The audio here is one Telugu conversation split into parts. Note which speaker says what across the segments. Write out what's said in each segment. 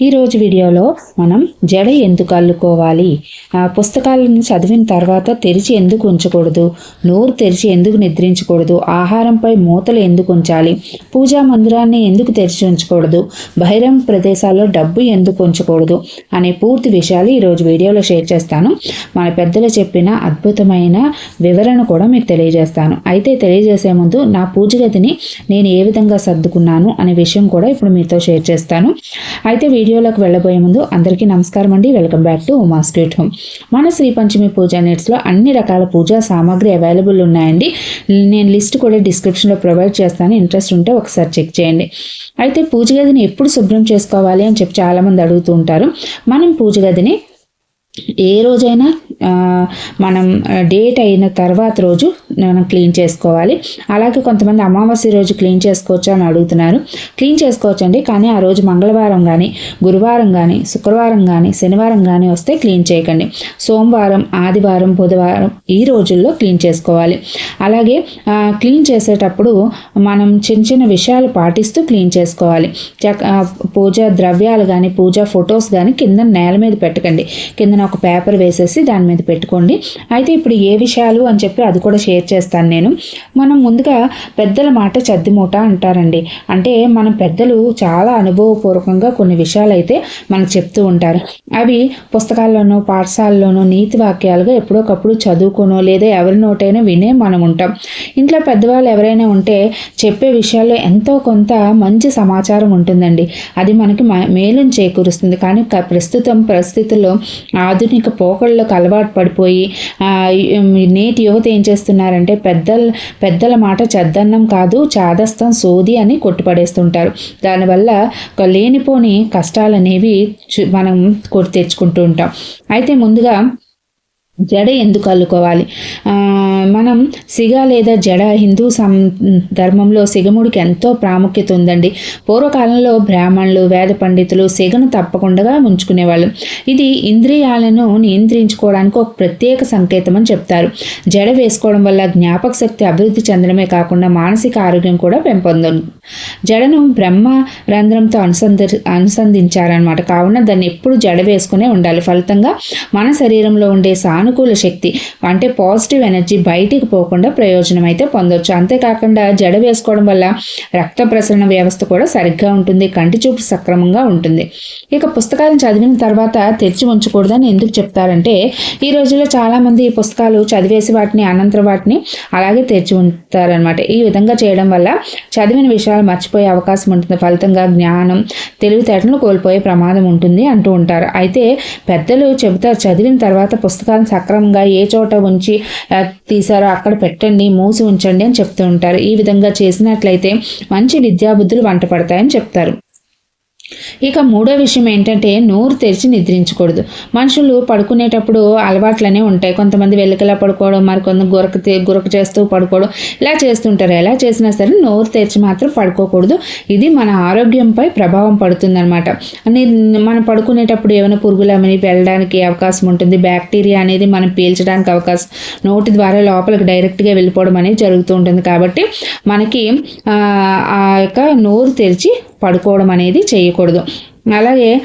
Speaker 1: ఈరోజు వీడియోలో మనం జడ ఎందుకు అల్లుకోవాలి? ఆ పుస్తకాలను చదివిన తర్వాత తెరిచి ఎందుకు ఉంచకూడదు? నోరు తెరిచి ఎందుకు నిద్రించకూడదు? ఆహారంపై మూతలు ఎందుకు ఉంచాలి? పూజా మందిరాన్ని ఎందుకు తెరిచి ఉంచకూడదు? బహిరంగ ప్రదేశాల్లో డబ్బు ఎందుకు ఉంచకూడదు? అనే పూర్తి విషయాలు ఈరోజు వీడియోలో షేర్ చేస్తాను. మన పెద్దలు చెప్పిన అద్భుతమైన వివరణ కూడా మీకు తెలియజేస్తాను. అయితే తెలియజేసే ముందు నా పూజ గదిని నేను ఏ విధంగా సర్దుకున్నాను అనే విషయం కూడా ఇప్పుడు మీతో షేర్ చేస్తాను. అయితే వీడియోలోకి వెళ్ళబోయే ముందు అందరికీ నమస్కారం అండి. Welcome back to Uma sweet home మన శ్రీ పంచమి పూజా నెట్స్లో అన్ని రకాల పూజా సామాగ్రి అవైలబుల్ ఉన్నాయండి. నేను లిస్ట్ కూడా డిస్క్రిప్షన్లో ప్రొవైడ్ చేస్తాను. ఇంట్రెస్ట్ ఉంటే ఒకసారి చెక్ చేయండి. అయితే పూజ గదిని ఎప్పుడు శుభ్రం చేసుకోవాలి అని చెప్పి చాలామంది అడుగుతూ ఉంటారు. మనం పూజ గదిని ఏ రోజైనా మనం డేట్ అయిన తర్వాత రోజు మనం క్లీన్ చేసుకోవాలి. అలాగే కొంతమంది అమావాస్య రోజు క్లీన్ చేసుకోవచ్చు అని అడుగుతున్నారు. క్లీన్ చేసుకోవచ్చు అండి కానీ ఆ రోజు మంగళవారం కానీ గురువారం కానీ శుక్రవారం కానీ శనివారం కానీ వస్తే క్లీన్ చేయకండి. సోమవారం ఆదివారం బుధవారం ఈ రోజుల్లో క్లీన్ చేసుకోవాలి. అలాగే క్లీన్ చేసేటప్పుడు మనం చిన్న చిన్న విషయాలు పాటిస్తూ క్లీన్ చేసుకోవాలి. పూజ ద్రవ్యాలు కానీ పూజ ఫొటోస్ కానీ కింద నేల మీద పెట్టకండి. కిందన ఒక పేపర్ వేసేసి దాని మీద పెట్టుకోండి. అయితే ఇప్పుడు ఏ విషయాలు అని చెప్పి అది కూడా షేర్ చేస్తాను నేను. మనం ముందుగా పెద్దల మాట చద్ది మూట అంటారండి. అంటే మనం పెద్దలు చాలా అనుభవపూర్వకంగా కొన్ని విషయాలు అయితే మనకు చెప్తూ ఉంటారు. అవి పుస్తకాల్లోనూ పాఠశాలలోనూ నీతి వాక్యాలుగా ఎప్పుడోకప్పుడు చదువుకోనో లేదా ఎవరి నోటైనా వినే మనం ఉంటాం. ఇంట్లో పెద్దవాళ్ళు ఎవరైనా ఉంటే చెప్పే విషయాల్లో ఎంతో కొంత మంచి సమాచారం ఉంటుందండి. అది మనకి మేలును చేకూరుస్తుంది. కానీ ప్రస్తుతం పరిస్థితుల్లో ఆధునిక పోకళ్ళకు అలవాటు పడిపోయి నేటి యువత ఏం చేస్తున్నారంటే పెద్దల పెద్దల మాట చెద్దన్నం కాదు చాదస్తం సోది అని కొట్టుపడేస్తుంటారు. దానివల్ల లేనిపోని కష్టాలు అనేవి మనం కొట్టి తెచ్చుకుంటూ ఉంటాం. అయితే ముందుగా జడ ఎందుకు అల్లుకోవాలి? మనం సిగ లేదా జడ హిందూ సం ధర్మంలో సిగముడికి ఎంతో ప్రాముఖ్యత ఉందండి. పూర్వకాలంలో బ్రాహ్మణులు వేద పండితులు సిగను తప్పకుండా ఉంచుకునేవాళ్ళు ఇది ఇంద్రియాలను నియంత్రించుకోవడానికి ఒక ప్రత్యేక సంకేతం అని చెప్తారు. జడ వేసుకోవడం వల్ల జ్ఞాపక శక్తి అభివృద్ధి చెందడమే కాకుండా మానసిక ఆరోగ్యం కూడా పెంపొందు. జడను బ్రహ్మ రంధ్రంతో అనుసంధ అనుసంధించారనమాట కావున దాన్ని ఎప్పుడు జడ వేసుకునే ఉండాలి. ఫలితంగా మన శరీరంలో ఉండే సానుకూల శక్తి అంటే పాజిటివ్ ఎనర్జీ బయటికి పోకుండా ప్రయోజనం అయితే పొందవచ్చు అంతేకాకుండా జడ వేసుకోవడం వల్ల రక్త ప్రసరణ వ్యవస్థ కూడా సరిగ్గా ఉంటుంది కంటి చూపు సక్రమంగా ఉంటుంది. ఇక పుస్తకాలను చదివిన తర్వాత తెరిచి ఉంచకూడదని ఎందుకు చెప్తారంటే ఈ రోజుల్లో చాలామంది పుస్తకాలు చదివేసి వాటిని అనంతరం వాటిని అలాగే తెరిచి ఉంటారనమాట ఈ విధంగా చేయడం వల్ల చదివిన విషయాలు మర్చిపోయే అవకాశం ఉంటుంది. ఫలితంగా జ్ఞానం తెలివితేటలను కోల్పోయే ప్రమాదం ఉంటుంది అంటూ ఉంటారు. అయితే పెద్దలు చెబుతారు చదివిన తర్వాత పుస్తకాలను సక్రమంగా ఏ చోట ఉంచి తీశారో అక్కడ పెట్టండి మూసి ఉంచండి అని చెప్తూ ఉంటారు. ఈ విధంగా చేసినట్లయితే మంచి విద్యాబుద్ధులు వంట పడతాయని చెప్తారు. ఇక మూడో విషయం ఏంటంటే నోరు తెరిచి నిద్రించకూడదు. మనుషులు పడుకునేటప్పుడు అలవాట్లనే ఉంటాయి. కొంతమంది వెలుకలా పడుకోవడం మరికొంత గురక గురక చేస్తూ పడుకోవడం ఇలా చేస్తుంటారు. ఎలా చేసినా సరే నోరు తెరిచి మాత్రం పడుకోకూడదు. ఇది మన ఆరోగ్యంపై ప్రభావం పడుతుందన్నమాట. మనం పడుకునేటప్పుడు ఏమైనా పురుగులమని వెళ్ళడానికి అవకాశం ఉంటుంది. బ్యాక్టీరియా అనేది మనం పీల్చడానికి అవకాశం నోటి ద్వారా లోపలికి డైరెక్ట్గా వెళ్ళిపోవడం అనేది జరుగుతూ ఉంటుంది. కాబట్టి మనకి ఆ యొక్క నోరు తెరిచి పడుకోవడం అనేది చేయకూడదు. అలాగే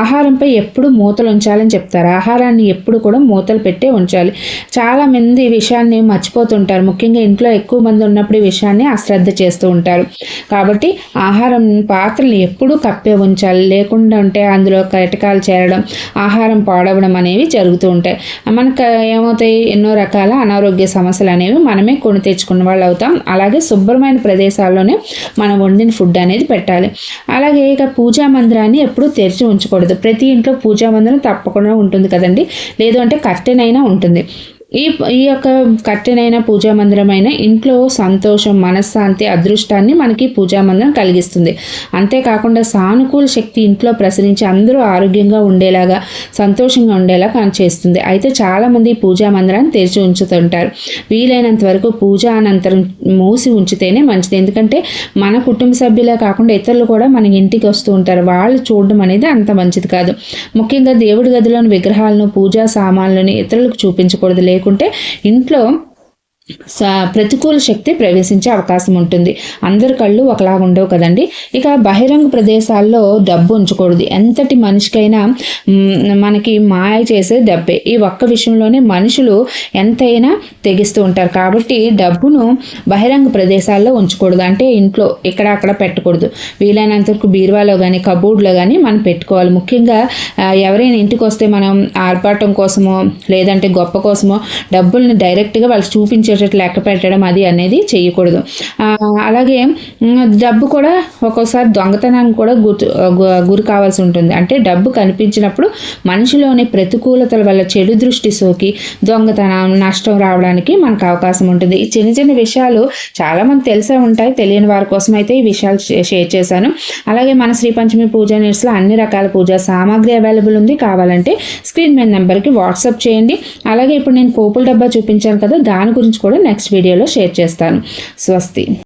Speaker 1: ఆహారంపై ఎప్పుడు మూతలు ఉంచాలని చెప్తారు. ఆహారాన్ని ఎప్పుడు కూడా మూతలు పెట్టే ఉంచాలి. చాలామంది విషయాన్ని మర్చిపోతుంటారు. ముఖ్యంగా ఇంట్లో ఎక్కువ మంది ఉన్నప్పుడు ఈ విషయాన్ని అశ్రద్ధ చేస్తూ ఉంటారు. కాబట్టి ఆహారం పాత్రలు ఎప్పుడూ కప్పే ఉంచాలి. లేకుండా ఉంటే అందులో కటకాలు చేరడం ఆహారం పాడవడం అనేవి జరుగుతూ ఉంటాయి. మనకు ఏమవుతాయి? ఎన్నో రకాల అనారోగ్య సమస్యలు అనేవి మనమే కొని తెచ్చుకున్న వాళ్ళు అవుతాం అలాగే శుభ్రమైన ప్రదేశాల్లోనే మనం వండిన ఫుడ్ అనేది పెట్టాలి. అలాగే ఇక పూజా మందిరాన్ని ఎప్పుడూ తెరిచి ఉంచకూడదు. ప్రతి ఇంట్లో పూజా మందిరం తప్పకుండా ఉంటుంది కదండి. లేదు అంటే కర్టెన్ అయినా ఉంటుంది. ఈ ఈ యొక్క కట్టెనైన పూజా మందిరం అయినా ఇంట్లో సంతోషం మనశ్శాంతి అదృష్టాన్ని మనకి పూజా మందిరం కలిగిస్తుంది. అంతేకాకుండా సానుకూల శక్తి ఇంట్లో ప్రసరించి అందరూ ఆరోగ్యంగా ఉండేలాగా సంతోషంగా ఉండేలా చేస్తుంది అయితే చాలామంది పూజా మందిరాన్ని తెరిచి ఉంచుతుంటారు. వీలైనంత వరకు పూజ అనంతరం మూసి ఉంచితేనే మంచిది. ఎందుకంటే మన కుటుంబ సభ్యులే కాకుండా ఇతరులు కూడా మన ఇంటికి వస్తూ ఉంటారు. వాళ్ళు చూడడం అనేది అంత మంచిది కాదు. ముఖ్యంగా దేవుడి గదిలోని విగ్రహాలను పూజా సామాన్లను ఇతరులకు చూపించకూడదు. లేకుంటే ఇంట్లో ప్రతికూల శక్తి ప్రవేశించే అవకాశం ఉంటుంది. అందరి కళ్ళు ఒకలాగా ఉండవు కదండి. ఇక బహిరంగ ప్రదేశాల్లో డబ్బు ఉంచకూడదు. ఎంతటి మనిషికైనా మనకి మాయ చేసే డబ్బే ఈ ఒక్క విషయంలోనే మనుషులు ఎంతైనా తెగిస్తూ ఉంటారు. కాబట్టి డబ్బును బహిరంగ ప్రదేశాల్లో ఉంచకూడదు. అంటే ఇంట్లో ఇక్కడ అక్కడ పెట్టకూడదు. వీలైనంత వరకు బీరువాలో కానీ కబోర్డ్లో కానీ మనం పెట్టుకోవాలి. ముఖ్యంగా ఎవరైనా ఇంటికి వస్తే మనం ఆర్పాటం కోసమో లేదంటే గొప్ప కోసమో డబ్బుల్ని డైరెక్ట్గా వాళ్ళు చూపించేటట్లు లెక్క పెట్టడం అది అనేది చేయకూడదు. అలాగే డబ్బు కూడా ఒక్కోసారి దొంగతనానికి కూడా గుర్తు గు- గురి కావాల్సి ఉంటుంది. అంటే డబ్బు కనిపించినప్పుడు మనిషిలోని ప్రతికూలతల వల్ల చెడు దృష్టి సోకి దొంగతనం నష్టం రావడానికి మనకు అవకాశం ఉంటుంది. ఈ చిన్న చిన్న విషయాలు చాలామంది తెలిసే ఉంటాయి. తెలియని వారి కోసం అయితే ఈ విషయాలు షేర్ చేశాను. అలాగే మన శ్రీ పంచమి పూజా నీడ్స్లో అన్ని రకాల పూజా సామాగ్రి అవైలబుల్ ఉంది. కావాలంటే స్క్రీన్ మీద నెంబర్కి వాట్సాప్ చేయండి. అలాగే ఇప్పుడు నేను పోపుల డబ్బా చూపించాను కదా దాని గురించి కూడా నెక్స్ట్ వీడియోలో షేర్ చేస్తాను. స్వస్తి.